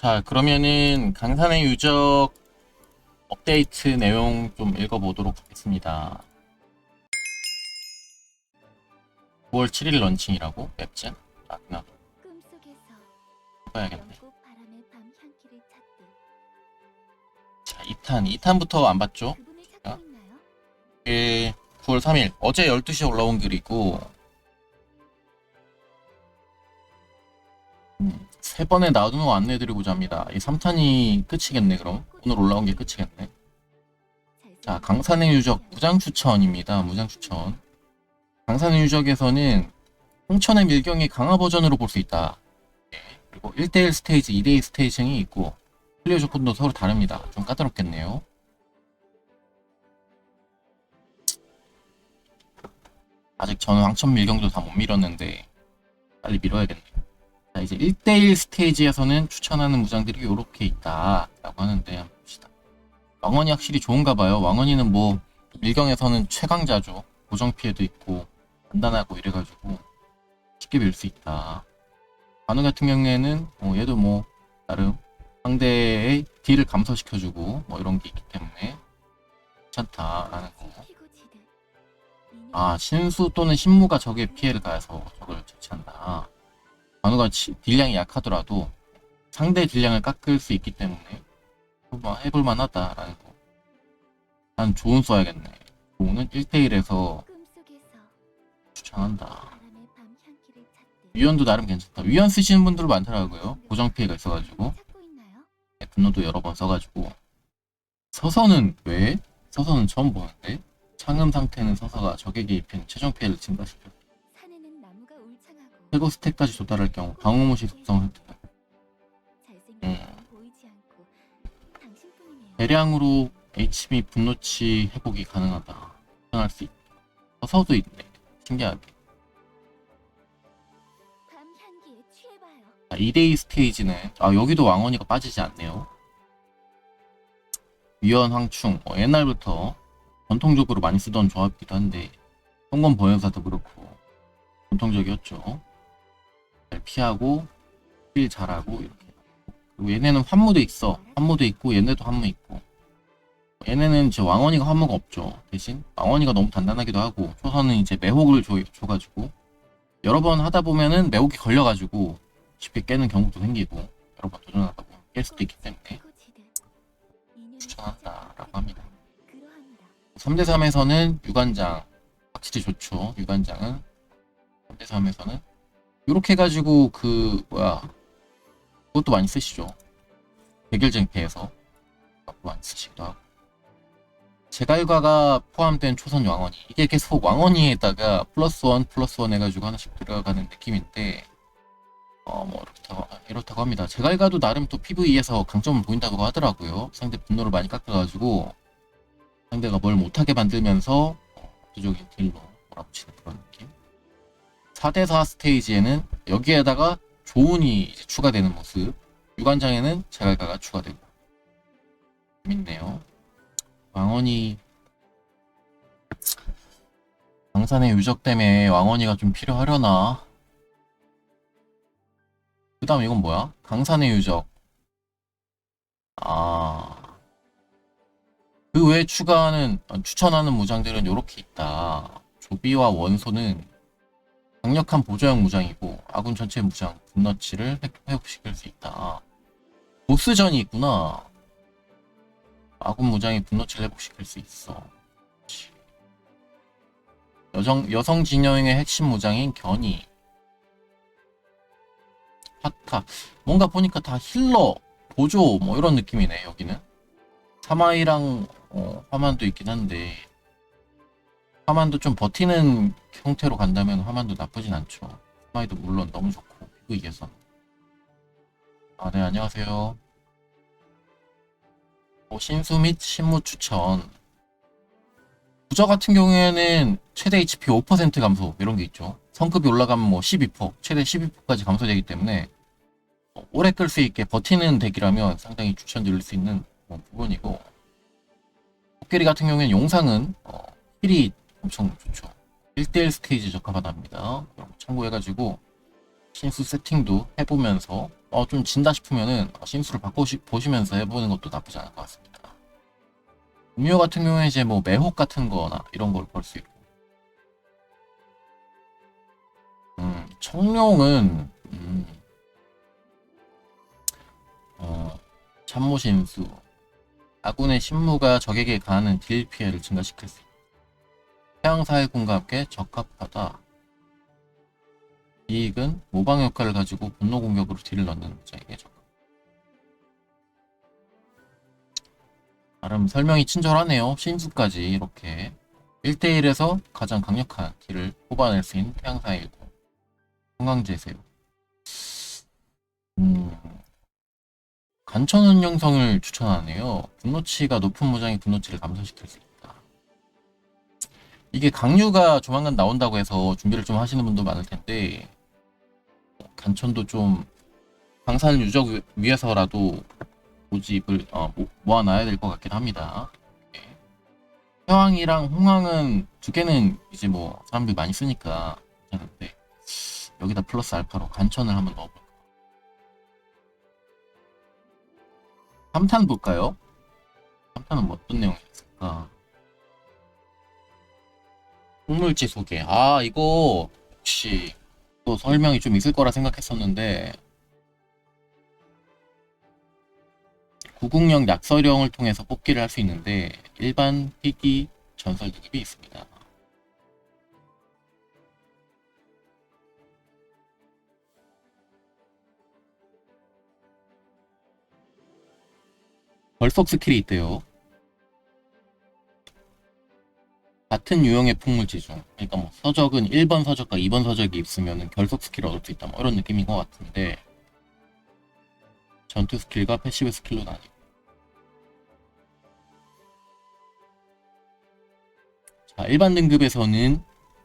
자, 그러면은 강산의 유적 업데이트 내용 좀 읽어보도록 하겠습니다. 9월 7일 런칭이라고 웹진? 아, 나 꿈속에서 해봐야겠네. 영국 바람의 밤 향기를 찾듯 자, 2탄. 2탄부터 안 봤죠? 이게 9월 3일. 어제 12시에 올라온 글이고, 음, 세 번에 나누는 거 안내해드리고자 합니다. 이 3탄이 끝이겠네, 그럼. 오늘 올라온 게 끝이겠네. 자, 강산의 유적 무장 추천입니다. 무장 추천. 강산의 유적에서는 홍천의 밀경이 강화 버전으로 볼 수 있다. 예, 그리고 1대1 스테이지, 2대2 스테이징이 있고 플레이 조건도 서로 다릅니다. 좀 까다롭겠네요. 아직 저는 황천 밀경도 다 못 밀었는데 빨리 밀어야겠네요. 자, 이제 1대1 스테이지에서는 추천하는 무장들이 이렇게 있다. 라고 하는데 봅시다. 왕원이 확실히 좋은가 봐요. 왕원이는 뭐 밀경에서는 최강자죠. 고정 피해도 있고 간단하고 이래가지고 쉽게 밀 수 있다. 관우 같은 경우에는 어, 얘도 뭐 나름 상대의 딜을 감소시켜주고 뭐 이런 게 있기 때문에 괜찮다라는 거. 아 신수 또는 신무가 적의 피해를 가해서 적을 처치한다. 관우가 치- 딜량이 약하더라도 상대 딜량을 깎을 수 있기 때문에 뭐 해볼만 하다라는 거. 난 좋은 써야겠네. 좋은은 1대1에서 꿈속에서 추천한다. 바람의 밤 향기를 찾듯 위원도 나름 괜찮다. 위원 쓰시는 분들 많더라고요. 고정 피해가 있어가지고 있나요? 분노도 여러 번 써가지고 서서는 왜? 서서는 처음 보는데 창음 상태는 서서가 적에게 입힌 최종 피해를 증가시켜 산 최고 스택까지 도달할 경우 방어무시 속성 획득. 잘생긴 음. 사람 보이지 않고 당신뿐이네요. 대량으로 HB 분노치 회복이 가능하다. 사용할 수 있다. 서서도 있네. 신기하게. 자, 2대2 스테이지는 아 여기도 왕원이가 빠지지 않네요. 위원 황충. 어, 옛날부터 전통적으로 많이 쓰던 조합이기도 한데 성권 보현사도 그렇고 전통적이었죠. 잘 피하고 힐 잘하고 이렇게 그리고 얘네는 환무도 있어 환무도 있고 얘네도 환무 있고 얘네는 이제 왕원이가 환무가 없죠 대신 왕원이가 너무 단단하기도 하고 초선은 이제 매혹을 줘, 줘가지고 여러 번 하다 보면은 매혹이 걸려가지고 쉽게 깨는 경우도 생기고 여러 번 도전하다 보면 깰 수도 있기 때문에 추천한다라고 합니다. 그러합니다. 3대3에서는 유관장 확실히 좋죠. 유관장은 3대3에서는 이렇게 해가지고 그 뭐야 그것도 많이 쓰시죠. 대결쟁패에서 많이 쓰시기도 하고 제갈과가 포함된 초선 왕원이 이게 계속 왕원이에다가 플러스 원 플러스 원 해가지고 하나씩 들어가는 느낌인데 어뭐 이렇다고 이렇다고 합니다. 제갈과도 나름 또 PVE에서 강점을 보인다고 하더라고요. 상대 분노를 많이 깎아가지고 상대가 뭘 못하게 만들면서 어, 압도적인 딜로 몰아붙이는 그런 느낌. 4대4 스테이지에는 여기에다가 조은이 추가되는 모습. 유관장에는 제갈가가 추가되고. 재밌네요. 왕원이 강산의 유적 때문에 왕원이가 좀 필요하려나? 그 다음 이건 뭐야? 강산의 유적. 아. 그 외에 추가하는 어, 추천하는 무장들은 이렇게 있다. 조비와 원소는 강력한 보조형 무장이고 아군 전체 무장 분너치를 회- 회복시킬 수 있다. 보스전이 있구나. 아군 무장이 분너치를 회복시킬 수 있어. 여성 여성 진영의 핵심 무장인 견이 하타 뭔가 보니까 다 힐러 보조 뭐 이런 느낌이네 여기는. 사마이랑 어, 화만도 있긴 한데 화만도 좀 버티는 형태로 간다면 화만도 나쁘진 않죠. 사마이도 물론 너무 좋고 PV에서 아, 네 안녕하세요. 어, 신수 및 신무 추천. 부저 같은 경우에는 최대 HP 5% 감소 이런 게 있죠. 성급이 올라가면 뭐 12%, 최대 12%까지 감소되기 때문에 어, 오래 끌 수 있게 버티는 덱이라면 상당히 추천드릴 수 있는 뭐 부분이고 코끼리 같은 경우에는 용상은 어, 힐이 엄청 좋죠. 1대1 스테이지 적합하답니다. 참고해가지고 신수 세팅도 해보면서 어, 좀 진다 싶으면은 어, 신수를 바꿔보시면서 해보는 것도 나쁘지 않을 것 같습니다. 음료 같은 경우에 이제 뭐 매혹 같은 거나 이런 걸 볼 수 있고 음, 청룡은 음, 어, 참모신수 아군의 신무가 적에게 가하는 딜 피해를 증가시킬 수 있다. 태양사의군과 함께 적합하다. 이익은 모방 효과를 가지고 분노 공격으로 딜을 넣는 자에게 적합. 나름 설명이 친절하네요. 신수까지 이렇게 1대1에서 가장 강력한 딜을 뽑아낼 수 있는 태양사의 군. 건강제세요. 음, 간천원 형성을 추천하네요. 분노치가 높은 무장이 분노치를 감소시킬 수 있다. 이게 강류가 조만간 나온다고 해서 준비를 좀 하시는 분도 많을 텐데 간천도 좀 방산 유적 위- 위해서라도 모집을 어, 모- 모아놔야 될 것 같긴 합니다. 예. 회왕이랑 홍왕은 두 개는 이제 뭐 사람들이 많이 쓰니까 괜찮은데 여기다 플러스 알파로 간천을 한번 넣어볼까. 3탄 볼까요? 3탄은 뭐 어떤 내용이 있을까? 풍물지 소개. 아, 이거 역시 또 설명이 좀 있을 거라 생각했었는데 구국령 약설령을 통해서 뽑기를 할 수 있는데 일반 희귀 전설 등급이 있습니다. 벌석 스킬이 있대요. 같은 유형의 풍물지 중, 그러니까 뭐 서적은 1번 서적과 2번 서적이 있으면 결속 스킬을 얻을 수 있다, 뭐 이런 느낌인 것 같은데 전투 스킬과 패시브 스킬로 나뉘고. 자, 일반 등급에서는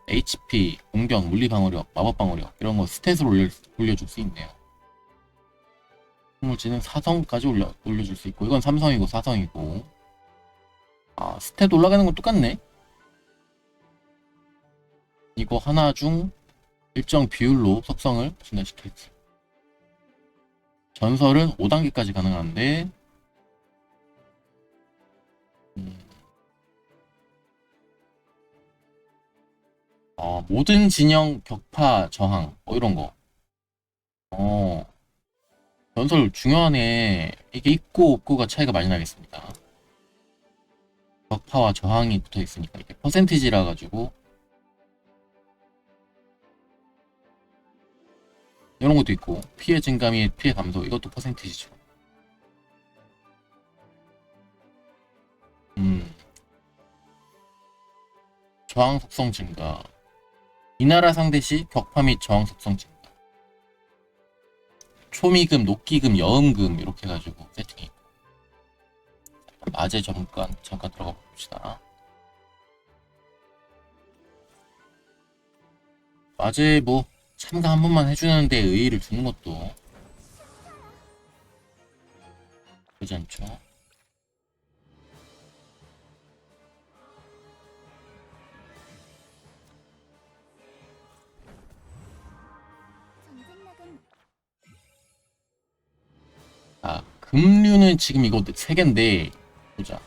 HP, 공격, 물리 방어력, 마법 방어력 이런 거 스탯을 올려, 올려줄 수 있네요. 풍물지는 4성까지 올려, 올려줄 수 있고 이건 3성이고 4성이고. 아 스탯 올라가는 건 똑같네 이거 하나 중 일정 비율로 속성을 진화시킬지 전설은 5단계까지 가능한데 음, 어, 모든 진영 격파 저항 뭐 이런 거 어, 전설 중요하네. 이게 있고 없고가 차이가 많이 나겠습니다. 격파와 저항이 붙어 있으니까 이게 퍼센티지라 가지고 이런 것도 있고 피해 및 피해 감소 이것도 퍼센티지죠. 음 저항 속성 증가 이 나라 상대 시 격파 및 저항 속성 증가 초미금, 녹기금, 여음금 이렇게 해가지고 세팅이 있고 마제 잠깐 잠깐 들어가 봅시다. 마제 뭐 참가 한 번만 해주는데 의의를 두는 것도 그러지 않죠. 아, 금류는 지금 이거 세 개인데 보자.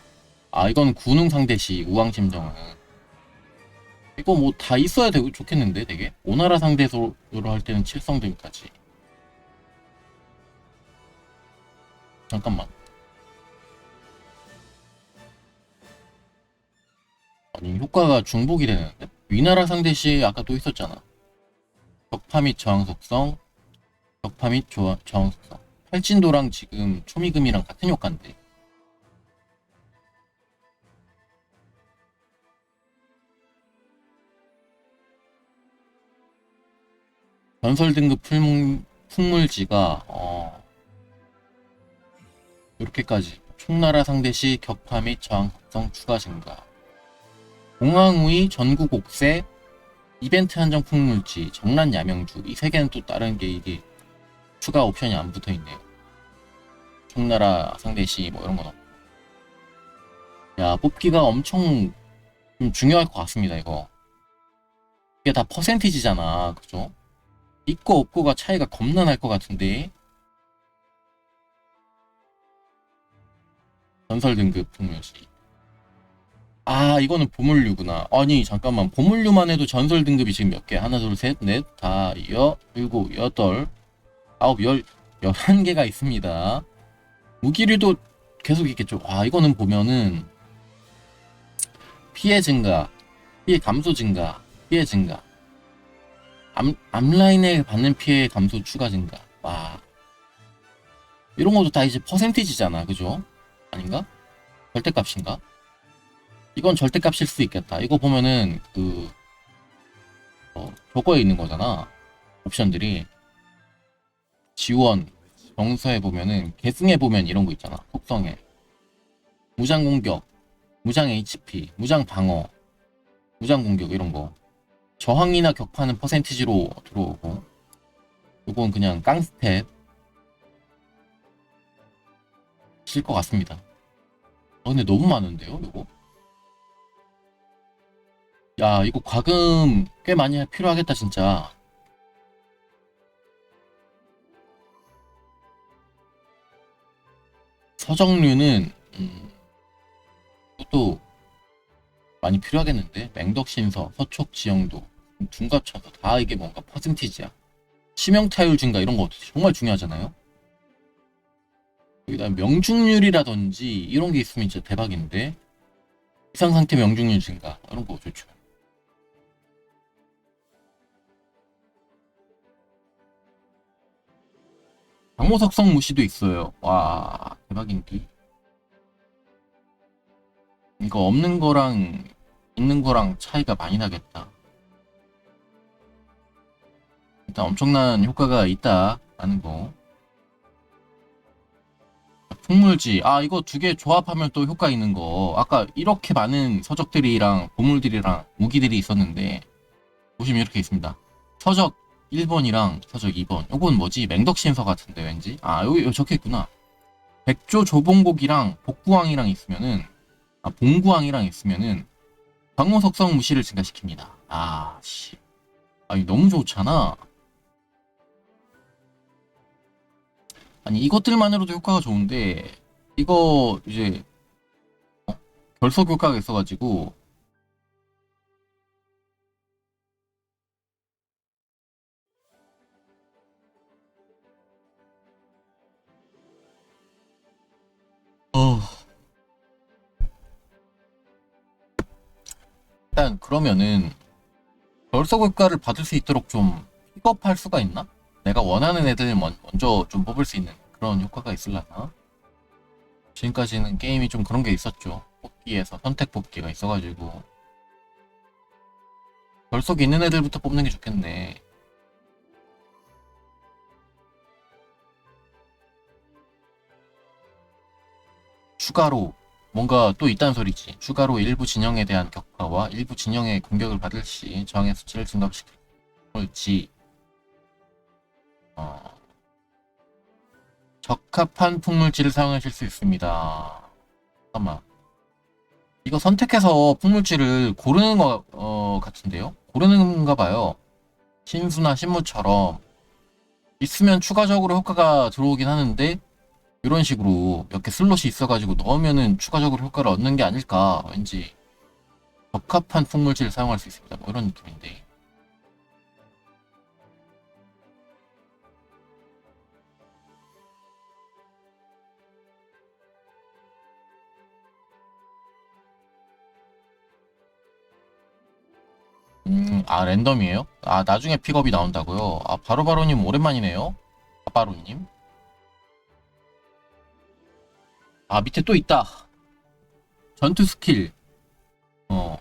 아, 이건 군웅 상대시 우왕심정은 이거 뭐 다 있어야 되고 좋겠는데 되게 오나라 상대로 할 때는 칠성등까지. 잠깐만. 아니 효과가 중복이 되는데 위나라 상대 시 아까 또 있었잖아. 격파 및 저항 속성, 격파 및 저항 속성. 팔진도랑 지금 초미금이랑 같은 효과인데 전설 등급 풀물, 풍물지가 어 이렇게까지 총나라 상대 시 격파 및 저항 속성 추가 증가 공항우의 전국 옥새 이벤트 한정 풍물지 정란 야명주 이 세 개는 또 다른 게 이게 추가 옵션이 안 붙어 있네요. 총나라 상대 시 뭐 이런 건 없고. 야 뽑기가 엄청 좀 중요할 것 같습니다 이거. 이게 다 퍼센티지잖아, 그죠? 있고 없고가 차이가 겁나 날 것 같은데. 전설 등급 풍묘시 아 이거는 보물류구나. 아니 잠깐만. 보물류만 해도 전설 등급이 지금 몇 개? 하나 둘 셋 넷 다 여 일곱 여덟 아홉 열 열한 개가 있습니다. 무기류도 계속 있겠죠. 아 이거는 보면은 피해 증가 피해 감소 증가 피해 증가 앞, 앞라인에 받는 피해 감소 추가 증가 와 이런 것도 다 이제 퍼센티지잖아 그죠? 아닌가? 절대값인가? 이건 절대값일 수 있겠다. 이거 보면은 그 어, 저거에 있는 거잖아. 옵션들이 지원 정서에 보면은 계승에 보면 이런 거 있잖아. 속성에 무장 공격, 무장 HP, 무장 방어, 무장 공격 이런 거 저항이나 격파는 퍼센티지로 들어오고 이건 그냥 깡스텝 실것 같습니다. 어, 근데 너무 많은데요, 이거? 야, 이거 과금 꽤 많이 필요하겠다, 진짜. 서정류는, 음, 또 많이 필요하겠는데? 맹덕신서, 서촉지형도, 둔갑쳐서 다 이게 뭔가 퍼센티지야. 치명타율 증가 이런 거 정말 중요하잖아요? 여기다 명중률이라든지 이런 게 있으면 진짜 대박인데 이상 상태 명중률 증가 이런 거 좋죠. 방모석성 무시도 있어요. 와 대박인디. 이거 없는 거랑 있는 거랑 차이가 많이 나겠다. 일단 엄청난 효과가 있다라는 거. 풍물지. 아, 이거 두 개 조합하면 또 효과 있는 거. 아까 이렇게 많은 서적들이랑 보물들이랑 무기들이 있었는데, 보시면 이렇게 있습니다. 서적 1번이랑 서적 2번. 요건 뭐지? 맹덕신서 같은데, 왠지? 아, 여기, 여기 적혀 있구나. 백조 조봉곡이랑 복구왕이랑 있으면은, 아, 봉구왕이랑 있으면은, 방어석성 무시를 증가시킵니다. 아, 씨. 아, 이거 너무 좋잖아. 아니 이것들만으로도 효과가 좋은데 이거 이제 어? 결석 효과가 있어가지고 어 일단 그러면은 결석 효과를 받을 수 있도록 좀 픽업할 수가 있나? 내가 원하는 애들 먼- 먼저 좀 뽑을 수 있는 그런 효과가 있을라나? 지금까지는 게임이 좀 그런 게 있었죠. 뽑기에서 선택 뽑기가 있어가지고 결석 있는 애들부터 뽑는 게 좋겠네. 추가로 뭔가 또 있다는 소리지. 추가로 일부 진영에 대한 격파와 일부 진영의 공격을 받을 시 저항의 수치를 증가시킬지 어, 적합한 풍물지를 사용하실 수 있습니다. 잠깐만. 이거 선택해서 풍물지를 고르는 거 어, 같은데요? 고르는가 봐요. 신수나 신무처럼 있으면 추가적으로 효과가 들어오긴 하는데 이런 식으로 몇 개 슬롯이 있어가지고 넣으면은 추가적으로 효과를 얻는 게 아닐까 왠지 적합한 풍물지를 사용할 수 있습니다. 뭐 이런 느낌인데. 음, 아, 랜덤이에요? 아, 나중에 픽업이 나온다고요? 아, 바로바로님 오랜만이네요? 바바로님? 아, 밑에 또 있다. 전투 스킬. 어.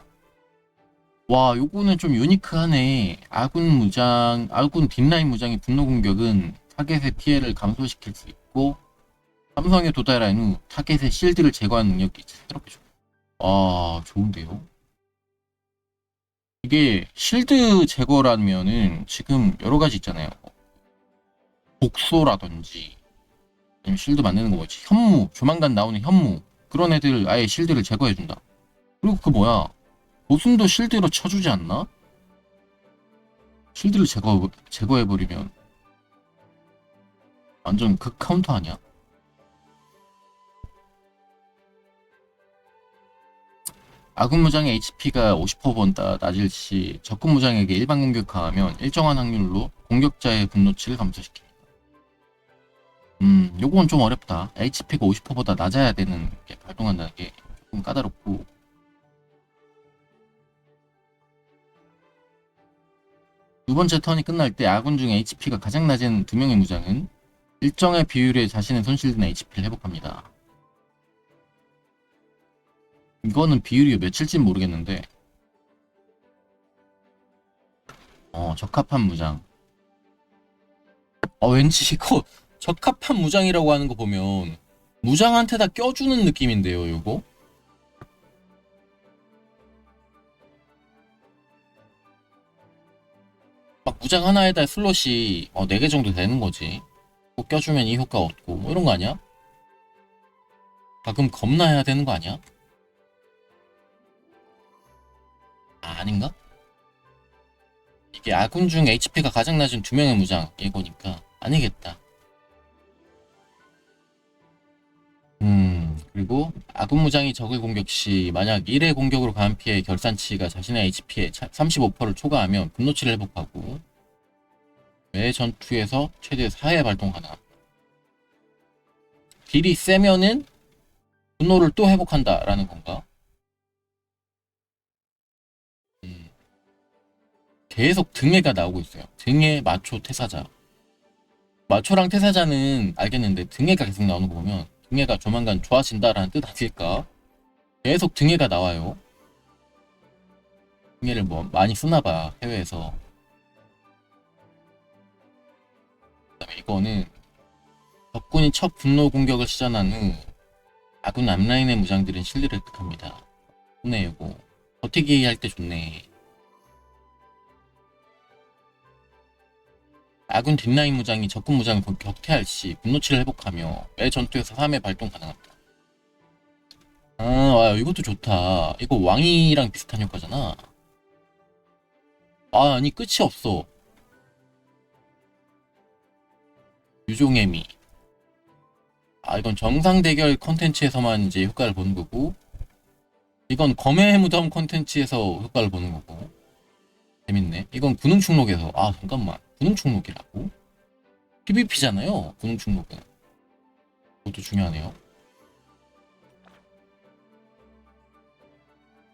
와, 요거는 좀 유니크하네. 아군 무장, 아군 뒷라인 무장의 분노 공격은 타겟의 피해를 감소시킬 수 있고, 삼성에 도달한 후 타겟의 실드를 제거하는 능력이 새롭게 줘. 아, 좋은데요? 이게 실드 제거라면은 지금 여러 가지 있잖아요. 복소라든지 아니면 실드 만드는 거 뭐지? 현무 조만간 나오는 현무 그런 애들 아예 실드를 제거해 준다. 그리고 그 뭐야 보순도 실드로 쳐주지 않나? 실드를 제거 제거해버리면 완전 극 카운터 아니야? 아군 무장의 HP가 50%보다 낮을 시 적군 무장에게 일반 공격 가하면 일정한 확률로 공격자의 분노치를 감소시킵니다. 음, 요건 좀 어렵다. HP가 50%보다 낮아야 되는 게 발동한다는 게 조금 까다롭고 두 번째 턴이 끝날 때 아군 중 HP가 가장 낮은 두 명의 무장은 일정의 비율의 자신의 손실된 HP를 회복합니다. 이거는 비율이 몇일진 모르겠는데 어 적합한 무장 어 왠지 이거 적합한 무장이라고 하는 거 보면 무장한테 다 껴주는 느낌인데요 요거 막 무장 하나에다 슬롯이 어, 4개 정도 되는 거지 꼭 껴주면 이 효과 얻고 뭐 이런 거 아니야? 가끔 겁나야 되는 거 아니야? 아, 아닌가? 이게 아군 중 HP가 가장 낮은 두 명의 무장 이거니까 아니겠다. 음 그리고 아군 무장이 적을 공격 시 만약 1의 공격으로 가한 피해 결산치가 자신의 HP의 35%를 초과하면 분노치를 회복하고 매 전투에서 최대 4회 발동 가능합니다. 딜이 세면은 분노를 또 회복한다라는 건가? 음. 계속 등해가 나오고 있어요. 등해, 마초, 태사자. 마초랑 태사자는 알겠는데 등해가 계속 나오는 거 보면 등해가 조만간 좋아진다라는 뜻 아닐까? 계속 등해가 나와요. 등해를 뭐 많이 쓰나봐 해외에서. 그다음에 이거는 적군이 첫 분노 공격을 시전한 후 아군 앞라인의 무장들은 실드를 획득합니다. 좋네 이거. 버티기 할 때 좋네. 아군 뒷라인 무장이 적군 무장을 격- 격퇴할 시 분노치를 회복하며 매 전투에서 3회 발동 가능합니다. 아, 와, 이것도 좋다. 이거 왕이랑 비슷한 효과잖아. 아, 아니, 끝이 없어. 유종애미. 아, 이건 정상 대결 컨텐츠에서만 이제 효과를 보는 거고, 이건 검의 무덤 컨텐츠에서 효과를 보는 거고. 재밌네. 이건 군웅 충록에서. 아, 잠깐만. 군웅 충록이라고? PVP잖아요. 군웅 충록은. 그것도 중요하네요.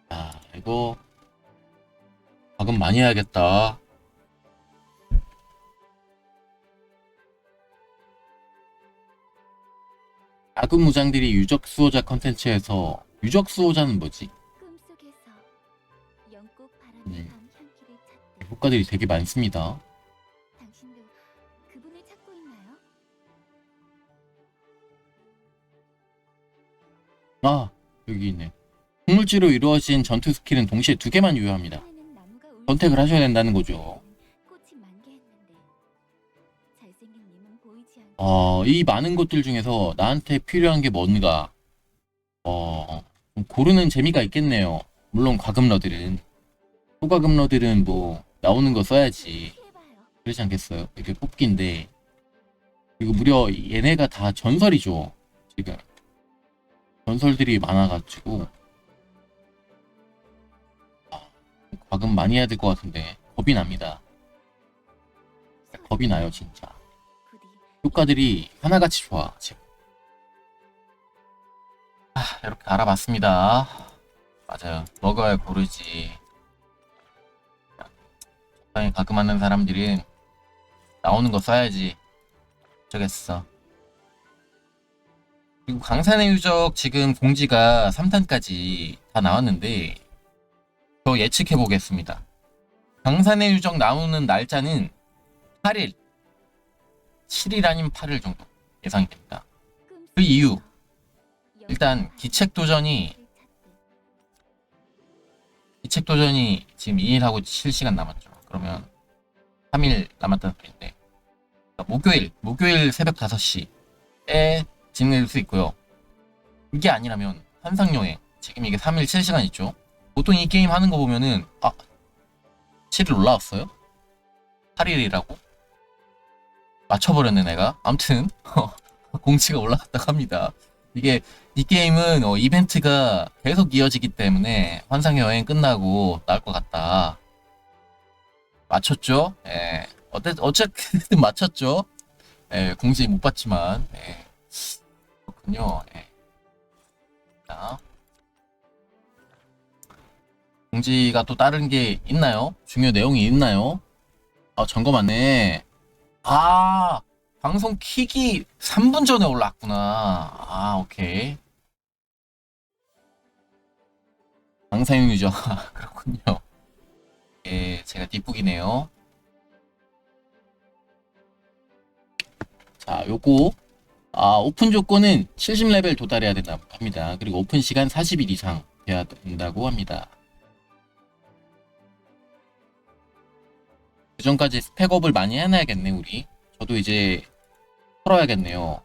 아, 이거 과금 많이 해야겠다. 아군 무장들이 유적 수호자 컨텐츠에서 유적 수호자는 뭐지? 효과들이 되게 많습니다. 당신도 그분을 찾고 있나요? 아, 여기 있네. 풍물지로 이루어진 전투 스킬은 동시에 두 개만 유효합니다. 하는 나무가 울리는 선택을 하셔야 된다는 거죠. 꽃이 만개했는데 잘생긴 님은 보이지 않고 어, 이 많은 것들 중에서 나한테 필요한 게 뭔가, 어, 좀 고르는 재미가 있겠네요. 물론 과금러들은. 초과금러들은 뭐, 나오는 거 써야지. 그렇지 않겠어요? 이게 뽑기인데. 그리고 무려 얘네가 다 전설이죠. 지금. 전설들이 많아가지고. 아, 과금 많이 해야 될 것 같은데. 겁이 납니다. 겁이 나요, 진짜. 효과들이 하나같이 좋아 지금 아 이렇게 알아봤습니다 맞아요 먹어야 고르지 적당히 가끔 하는 사람들은 나오는 거 써야지 어쩌겠어 그리고 강산의 유적 지금 공지가 3탄까지 다 나왔는데 저 예측해 보겠습니다 강산의 유적 나오는 날짜는 8일 7일 아니면 8일 정도 예상이 됩니다. 그 이유 일단 기책 도전이 기책 도전이 지금 2일하고 7시간 남았죠. 그러면 3일 남았다는 소리인데 그러니까 목요일 목요일 새벽 5시에 진행될 수 있고요. 이게 아니라면 환상여행 지금 이게 3일 7시간 있죠. 보통 이 게임 하는 거 보면은 아 7일 올라왔어요? 18일이라고? 맞춰버렸네 내가 아무튼 공지가 올라갔다고 합니다 이게 이 게임은 어, 이벤트가 계속 이어지기 때문에 환상의 여행 끝나고 나올 것 같다 맞췄죠? 예. 어때, 어쨌든 맞췄죠? 예, 공지 못 받지만, 예. 그렇군요. 예. 자. 공지가 또 다른 게 있나요? 중요 내용이 있나요? 아, 점검 안네. 아, 방송 키기 3분 전에 올랐구나. 아, 오케이. 방사용 유저. 그렇군요. 예, 제가 뒷북이네요. 자, 요거 아, 오픈 조건은 70레벨 도달해야 된다고 합니다. 그리고 오픈 시간 40일 이상 돼야 된다고 합니다. 그 전까지 스펙업을 많이 해놔야겠네, 우리. 저도 이제 털어야겠네요.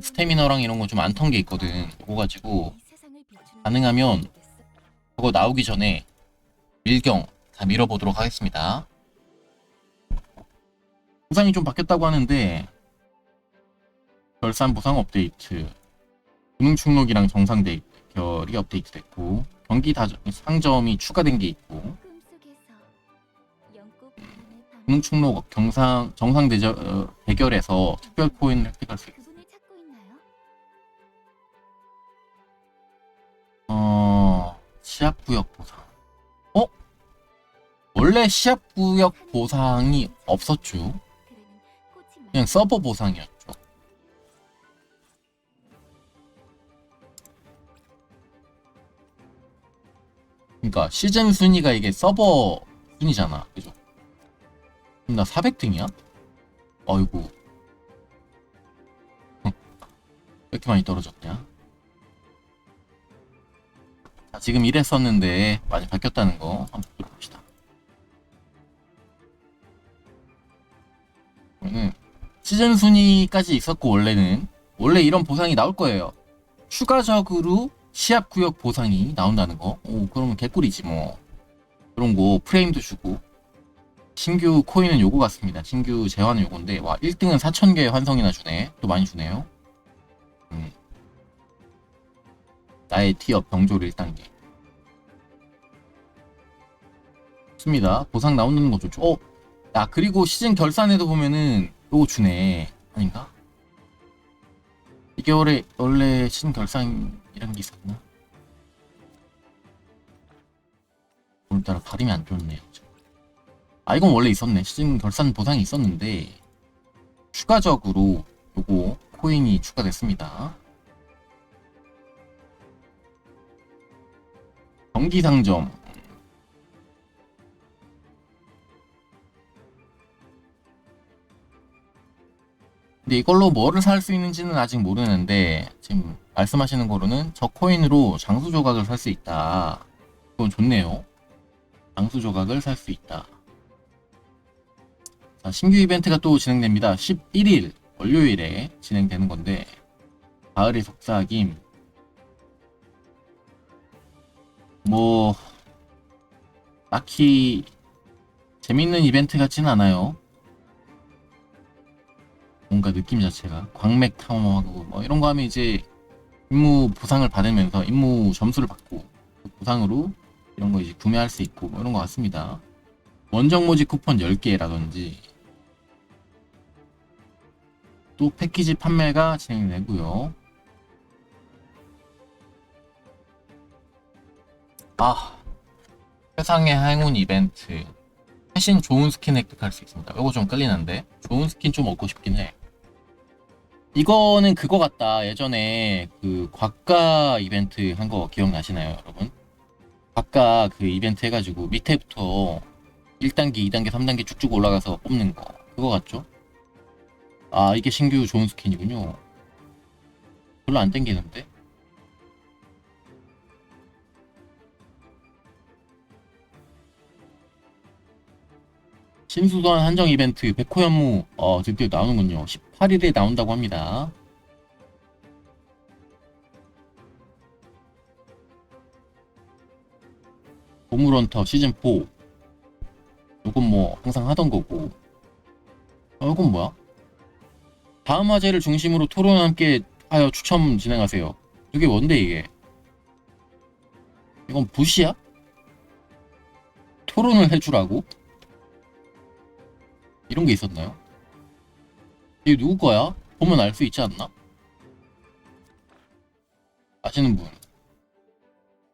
스태미너랑 이런 거 좀 안 턴 게 있거든. 이거 가지고 가능하면. 그거 나오기 전에 밀경 다 밀어보도록 하겠습니다. 보상이 좀 바뀌었다고 하는데 결산 보상 업데이트 금융 충록이랑 정상 대결이 업데이트 됐고 경기 다 상점이 추가된 게 있고 금융 충록 경상 정상 대절, 어, 대결에서 특별 코인을 획득할 수 있나요? 어 시합 구역 보상. 어? 원래 시합 구역 보상이 없었죠. 그냥 서버 보상이었죠. 그러니까 시즌 순위가 이게 서버 순위잖아. 그죠? 나 400등이야? 어이구. 왜 이렇게 많이 떨어졌냐? 자, 지금 이랬었는데 많이 바뀌었다는 거 한번 들어봅시다. 그러면은 시즌 순위까지 있었고 원래는 원래 이런 보상이 나올 거예요. 추가적으로 시합 구역 보상이 나온다는 거. 오 그러면 개꿀이지 뭐. 그런 거 프레임도 주고 신규 코인은 요거 같습니다. 신규 재환은 요건데 와 1등은 4,000개 환성이나 주네. 또 많이 주네요. 음. 나의 티어 병조를 1단계. 좋습니다. 보상 나오는 거 좋죠. 어? 야 그리고 시즌 결산에도 보면은 요거 주네. 아닌가? 2개월에 원래 시즌 결산이란 게 있었나? 오늘따라 발음이 안 좋네요 아 이건 원래 있었네. 시즌 결산 보상이 있었는데 추가적으로 요거 코인이 추가됐습니다. 경기 상점 근데 이걸로 뭐를 살 수 있는지는 아직 모르는데 지금 말씀하시는 거로는 저 코인으로 장수 조각을 살 수 있다. 그건 좋네요. 장수 조각을 살 수 있다. 자, 신규 이벤트가 또 진행됩니다. 11일 월요일에 진행되는 건데 가을의 속삭임 뭐 딱히 재밌는 이벤트 같진 않아요. 뭔가 느낌 자체가 광맥 탐험하고 뭐 이런 거 하면 이제 임무 보상을 받으면서 임무 점수를 받고 그 보상으로 이런 거 이제 구매할 수 있고 뭐 이런 거 같습니다. 원정 모집 쿠폰 10개라든지 또 패키지 판매가 진행되고요. 아 세상의 행운 이벤트 최신 좋은 스킨 획득할 수 있습니다. 이거 좀 끌리는데 좋은 스킨 좀 얻고 싶긴 해. 이거는 그거 같다. 예전에 그 곽가 이벤트 한 거 기억나시나요, 여러분? 곽가 그 이벤트 해가지고 밑에부터 1단계, 2단계, 3단계 쭉쭉 올라가서 뽑는 거. 그거 같죠? 아, 이게 신규 좋은 스킨이군요. 별로 안 땡기는데? 신수도한 한정 이벤트 백호 현무 어, 드디어 나오는군요. 18일에 나온다고 합니다. 보물헌터 시즌 4 요건 뭐 항상 하던 거고. 어, 이건 뭐야? 다음 화제를 중심으로 토론 함께 하여 추첨 진행하세요. 이게 뭔데 이게? 이건 붓이야? 토론을 해주라고? 이런 게 있었나요? 이게 누구 거야? 보면 알 수 있지 않나? 아시는 분?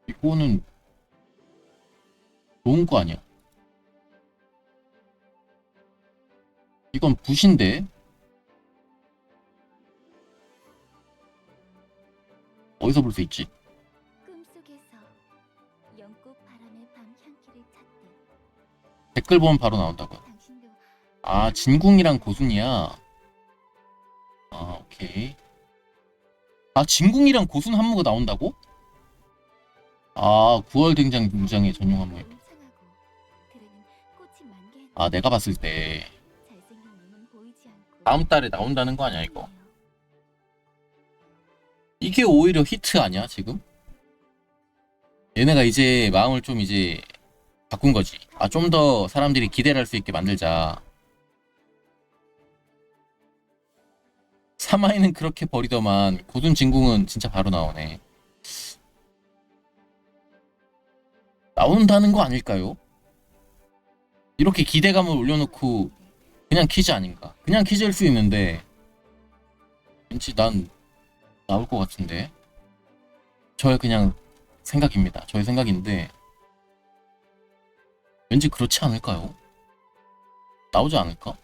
이거는 좋은 거 아니야? 이건 붓인데? 어디서 볼 수 있지? 댓글 보면 바로 나온다고요. 당신도 아, 진궁이랑 고순이야. 아, 오케이. 아, 진궁이랑 고순 한무가 나온다고? 아, 9월 등장 등장의 전용 만개했는데 아, 내가 봤을 때 다음 달에 나온다는 거 아니야, 이거? 이게 오히려 히트 아니야, 지금? 얘네가 이제 마음을 좀 이제 바꾼 거지. 아, 좀 더 사람들이 기대를 할 수 있게 만들자. 사마이는 그렇게 버리더만 고든 진궁은 진짜 바로 나오네. 나온다는 거 아닐까요? 이렇게 기대감을 올려놓고 그냥 퀴즈 아닌가? 그냥 퀴즈일 수 있는데 왠지 난 나올 것 같은데 저의 그냥 생각입니다. 저의 생각인데 왠지 그렇지 않을까요? 나오지 않을까?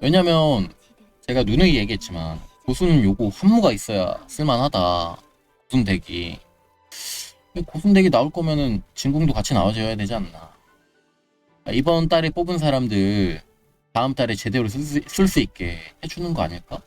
왜냐면 제가 누누이 얘기했지만 고수는 요거 한무가 있어야 쓸만하다. 고순 덱이 고순 덱이 나올 거면은 진궁도 같이 나와줘야 되지 않나. 아, 이번 달에 뽑은 사람들 다음 달에 제대로 쓸 수 있게 해주는 거 아닐까?